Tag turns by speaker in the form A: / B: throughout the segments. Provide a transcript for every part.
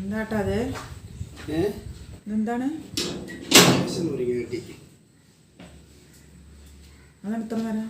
A: എന്താട്ടാ അത്
B: എന്താണ്
A: അതാണ് ഇത്ര നേരം.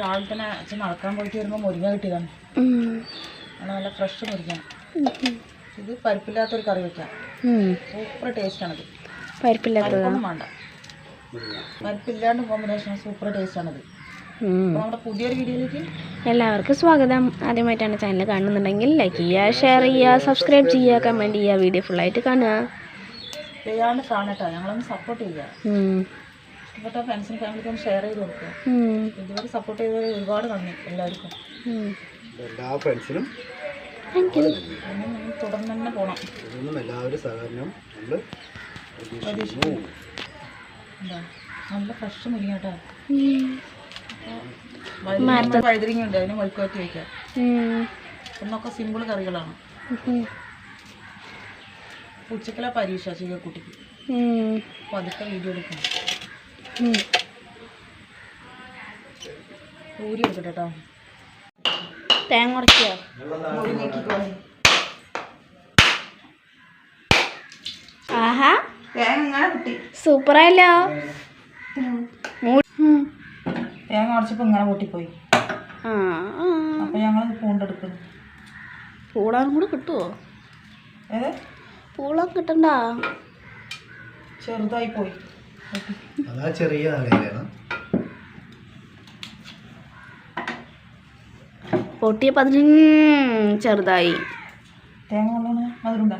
A: രാവിലെ തന്നെ അച്ഛൻ നടക്കാൻ പോയിട്ട് വരുമ്പോൾ മുരിങ്ങ കിട്ടിയതാണ്. നല്ല ഫ്രഷ് മുരിങ്ങ. ഇത് പരിപ്പില്ലാത്തൊരു കറി വെക്കാം. സൂപ്പർ ടേസ്റ്റാണത്
C: ആണത്.
A: പരിപ്പൊന്നും വേണ്ട.
B: മുരിങ്ങ.
A: പരിപ്പില്ലാണ്ട് കോമ്പിനേഷൻ സൂപ്പർ ടേസ്റ്റാണത്
C: എല്ലാവർക്കും സ്വാഗതം. ആദ്യമായിട്ടാണ് ചാനൽ കാണുന്നുണ്ടെങ്കിൽ ലൈക്ക് ചെയ്യുക ഷെയർ ചെയ്യുക സബ്സ്ക്രൈബ് ചെയ്യുക കമന്റ് ചെയ്യുക വീഡിയോ ഫുള്ളായിട്ട് കാണുക.
A: ഞങ്ങളൊന്ന് സപ്പോർട്ട് ചെയ്യുക. ഇഷ്ടപ്പെട്ട ഫ്രണ്ട്സിനും ഫാമിലിക്കും ഷെയർ ചെയ്ത് കൊടുക്കുക. ഇതുവരെ സപ്പോർട്ട് ഒരുപാട് നന്ദി എല്ലാവർക്കും.
B: എല്ലാ ഫ്രണ്ട്സിനും
A: തുടർന്ന് തന്നെ പോകണം
B: ഇതൊന്നും എല്ലാവരും സഹകരണം. നമ്മൾ
A: നല്ല ഫ്രഷ് മുരിങ്ങ കേട്ടോ. വഴുതിരിങ്ങ ഉണ്ട് അതിന് വയ്ക്കാം. എന്നൊക്കെ സിമ്പിൾ കറികളാണ്.
C: ഉച്ചക്കല
A: ഉച്ചക്കലെ പരീക്ഷ ചീകക്കുട്ടിക്ക് പതുക്കെ വീഡിയോ എടുക്കണം. ഊരി എടുക്കട്ടെ കേട്ടോ
C: തേങ്ങ ഉടക്കിയോ ആഹാ. സൂപ്പറായല്ലോ.
A: തേങ്ങ ഉടച്ചപ്പോൾ ഇങ്ങനെ പൊട്ടിപ്പോയി. അപ്പോൾ ഞങ്ങൾ പൂണ്ടെടുക്കുന്നു
C: പൂളാനും കൂടെ കിട്ടുമോ
A: ഏത്?
C: പൂള കിട്ടണ്ട?
A: ചെറുതായി പോയി.
B: അതാ ചെറിയ
C: പൊട്ടിയപ്പോൾ അതിന് ചെറുതായി.
A: തേങ്ങ
B: മധുരണ്ട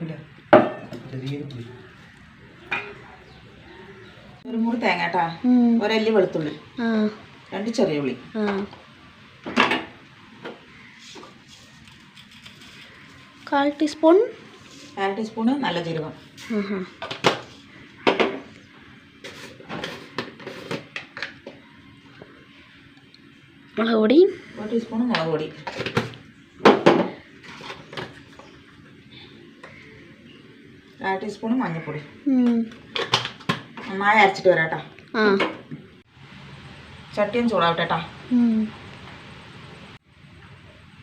B: പുളി.
A: ഒരു മുറി തേങ്ങ കേട്ടാ. ഒരല്ലി വെളുത്തുള്ളി. രണ്ട് ചെറിയ ഉള്ളി.
C: കാൽ ടീസ്പൂൺ?
A: കാൽ ടീസ്പൂണ് നല്ല ജീരകം.
C: മുളക് പൊടി?
A: ഒരു ടീസ്പൂൺ മുളക് പൊടി. കാൽ ടീസ്പൂൺ മഞ്ഞൾപ്പൊടി. നന്നായി അരച്ചിട്ട്
C: വരാട്ടാ.
A: ചട്ടിയും ചൂടാവട്ടെ കേട്ടോ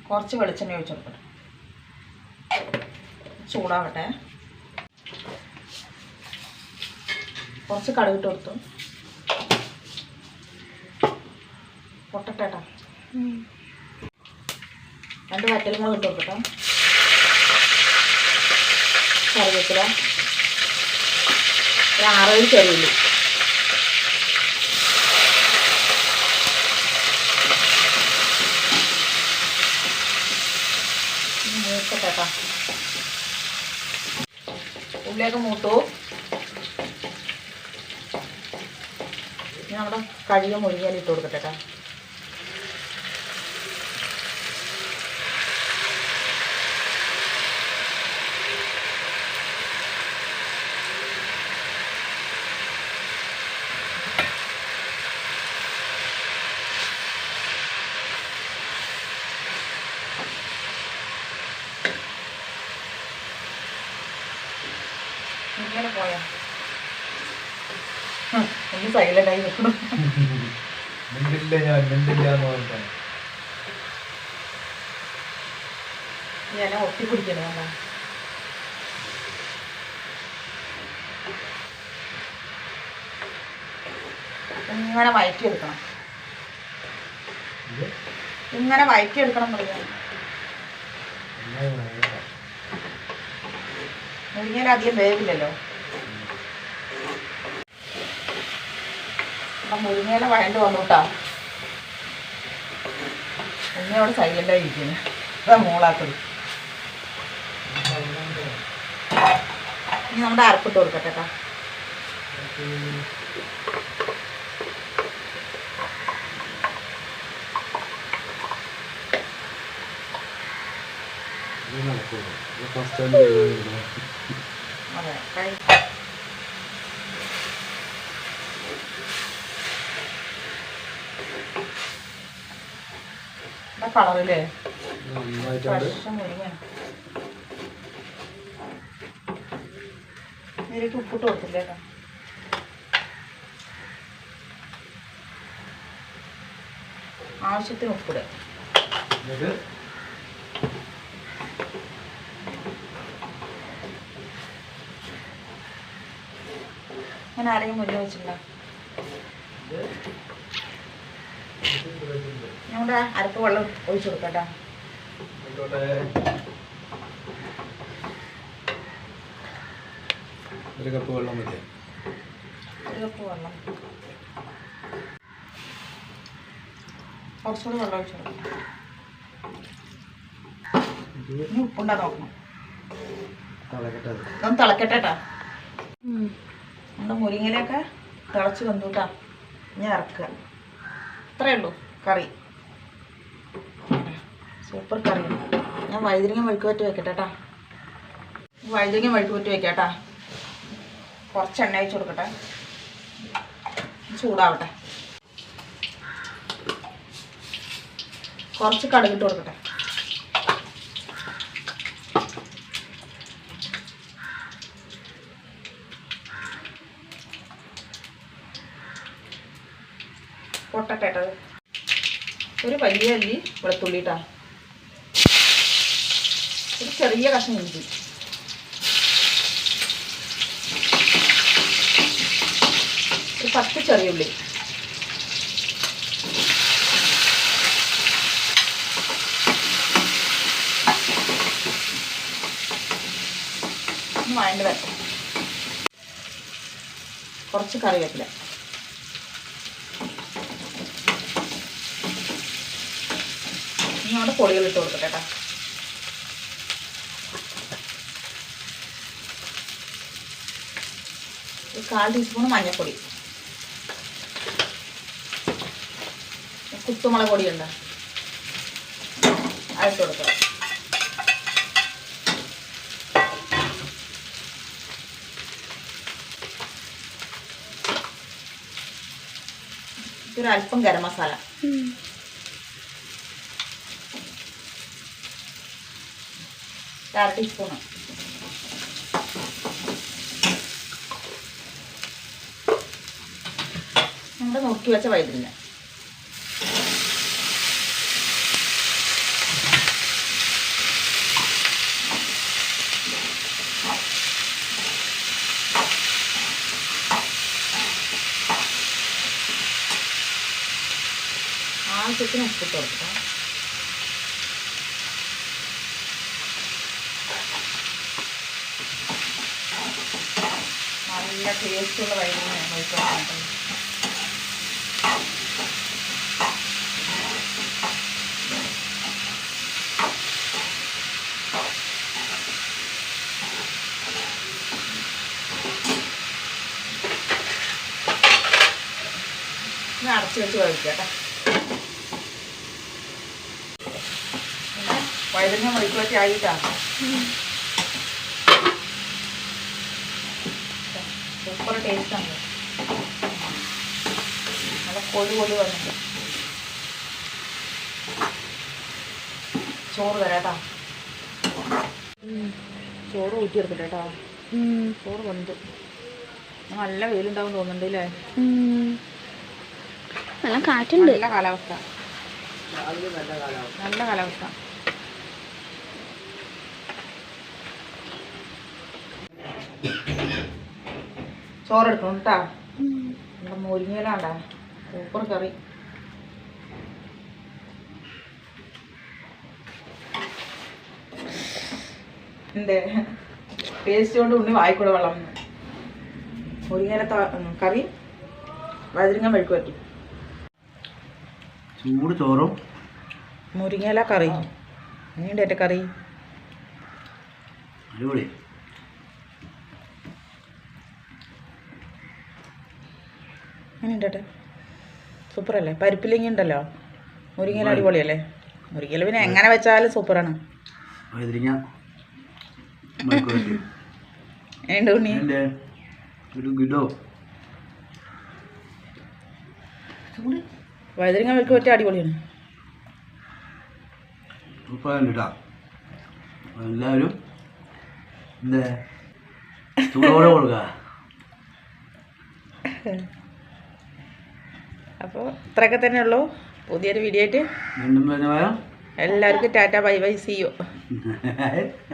A: കുറച്ച് വെളിച്ചെണ്ണ ഒഴിച്ചു കൊടുക്കട്ടെ. ചൂടാവട്ടെ. കുറച്ച് കടുകിട്ട് കൊടുത്തു.
C: പൊട്ടട്ടേട്ടാ
A: രണ്ട് വറ്റലും കൂടെ ഇട്ട് കൊടുക്കട്ടെ. കറിവേപ്പില. ഒരു ചെറിയുള്ളി. മൂക്കട്ടെ കേട്ടോ ഉള്ളിയൊക്കെ മൂത്തു? നമ്മുടെ കഴിയ മുഴുകിയാൽ ഇട്ട് കൊടുക്കട്ടെ പോയാ? ഒന്ന് നിൽക്കണം
B: മിണ്ടില്ല ഞാൻ മിണ്ടില്ല എന്ന് പറഞ്ഞിട്ടാണ്.
A: ഞാൻ ഒട്ടി പിടിക്കണം അമ്മ. ഇങ്ങനെ വയറ്റിയെടുക്കണം. ഇങ്ങനെ വയറ്റിയെടുക്കണം മുരിങ്ങയിൽ അധികം വേവില്ലല്ലോ. മുരിങ്ങയില വഴണ്ട് വന്നു കേട്ടോ മുരിങ്ങ അവിടെ സൈലന്റായി ഇരിക്കുന്നു. അതാ മൂളാത്തത് ഇനി നമ്മുടെ അരപ്പിട്ട് കൊടുക്കട്ടെ കേട്ടോ അതെ കഴി കളറില്ലേ ഉപ്പിട്ട് കൊടുത്തില്ലേ ആവശ്യത്തിന്
B: എന്നിട്ട്?
A: ഞാൻ ആരെയും മുന്നേ വെച്ചിട്ടുണ്ടോ? ഞങ്ങളുടെ അരപ്പ് വെള്ളം ഒഴിച്ചു കൊടുക്കട്ടെ.
B: ഒരു കപ്പ് വെള്ളം മതി.
A: ഒരു കപ്പ് വെള്ളം. കുറച്ചുകൂടി വെള്ളം ഒഴിച്ചു ഇനി ഉപ്പുണ്ടാ നോക്കണം ഇതൊന്ന് തിളക്കട്ടെ കേട്ടോ. നമ്മുടെ മുരിങ്ങയിലൊക്കെ തിളച്ച് വന്നുട്ടാ ഞാൻ ഇറക്കുക ഇത്രയേ ഉള്ളൂ കറി. സൂപ്പർ കറി ഞാൻ വൈദ്യുതിങ്ങ മെഴുക്ക് പറ്റി വെക്കട്ടെ കേട്ടാ വൈദ്യുതിങ്ങ മെഴുക്ക് പറ്റി കുറച്ച് എണ്ണ അയച്ചു കൊടുക്കട്ടെ. ചൂടാവട്ടെ. കുറച്ച് കടുകിട്ട് കൊടുക്കട്ടെ. പൊട്ടട്ടെ കേട്ടോ ഒരു വലിയ അല്ലി വെളുത്തുള്ളിട്ടാണ് ചെറിയ കഷ്ണം ഇഞ്ചി. ഒരു പത്ത് ചെറിയ ഉള്ളി. വഴണ്ട് കുറച്ച് കറിവേപ്പില. ഇനി അവിടെ പൊടികൾ ഇട്ട് കൊടുക്കട്ടെ കേട്ടോ. കാൽ ടീസ്പൂൺ മഞ്ഞൾപ്പൊടി കുത്തുമുളക് പൊടിയുണ്ട്. അതിട്ട് കൊടുക്കുക ഒരു അല്പം ഗരം മസാല. അര ടീസ്പൂണ് നമ്മുടെ നോക്കി വെച്ച വൈദ്യുതി ആവശ്യത്തിന് ഉപ്പിട്ട് കൊടുക്കാം. നല്ല ടേസ്റ്റുള്ള വൈദ്യുതി കഴിക്കാൻ ഇനി അടച്ചു വെച്ച് വഴിക്കട്ടെ പിന്നെ വഴുതന വെച്ച് ആയിട്ടാണ് സൂപ്പർ ടേസ്റ്റാണ് നല്ല കൊടി കൊടി വന്നിട്ട് ചോറ് തരാട്ടാ. ചോറ് ഊറ്റിയെടുക്കട്ടെ കേട്ടോ. ചോറ് വന്നു. നല്ല വെയിലുണ്ടാവും തോന്നുന്നുണ്ട് അല്ലേ
C: നല്ല കാറ്റുണ്ട്.
A: നല്ല കാലാവസ്ഥ. നല്ല കാലാവസ്ഥ. ചോറെടുക്കണം കേട്ടാ നമ്മുടെ മുരിങ്ങയിലാണ്ടാ സൂപ്പർ കറി. എന്തേ? പേസ്റ്റ് കൊണ്ട് ഉണ്ണി വായിക്കൂടെ വെള്ളം. മുരിങ്ങയില കറി വഴുതിരിങ്ങ മെഴുക്ക് പറ്റി
B: ചൂട് ചോറും.
A: മുരിങ്ങല കറി. എങ്ങനെയുണ്ട് എന്റെ കറി.
B: അടിപൊളി.
A: എങ്ങനെയുണ്ട് സൂപ്പർ അല്ലേ പരിപ്പിലിങ്ങി ഉണ്ടല്ലോ? മുരിങ്ങല അടിപൊളിയല്ലേ? മുരിങ്ങയില പിന്നെ എങ്ങനെ വെച്ചാലും സൂപ്പറാണ്. ആണ് ഉണ്ണി?
B: ഒരു ഗിഡോ.
A: വഴുതിരിങ്ങ മെഴുക്ക് പറ്റിയ അടിപൊളിയാണ്.
B: അപ്പൊ എല്ലാവരും എന്തേ ചൂടോടെ കൊടുക്കുക
A: അപ്പോൾ ഇത്രയൊക്കെ തന്നെ ഉള്ളൂ. പുതിയൊരു വീഡിയോ ആയിട്ട് എല്ലാവർക്കും tata bye bye see you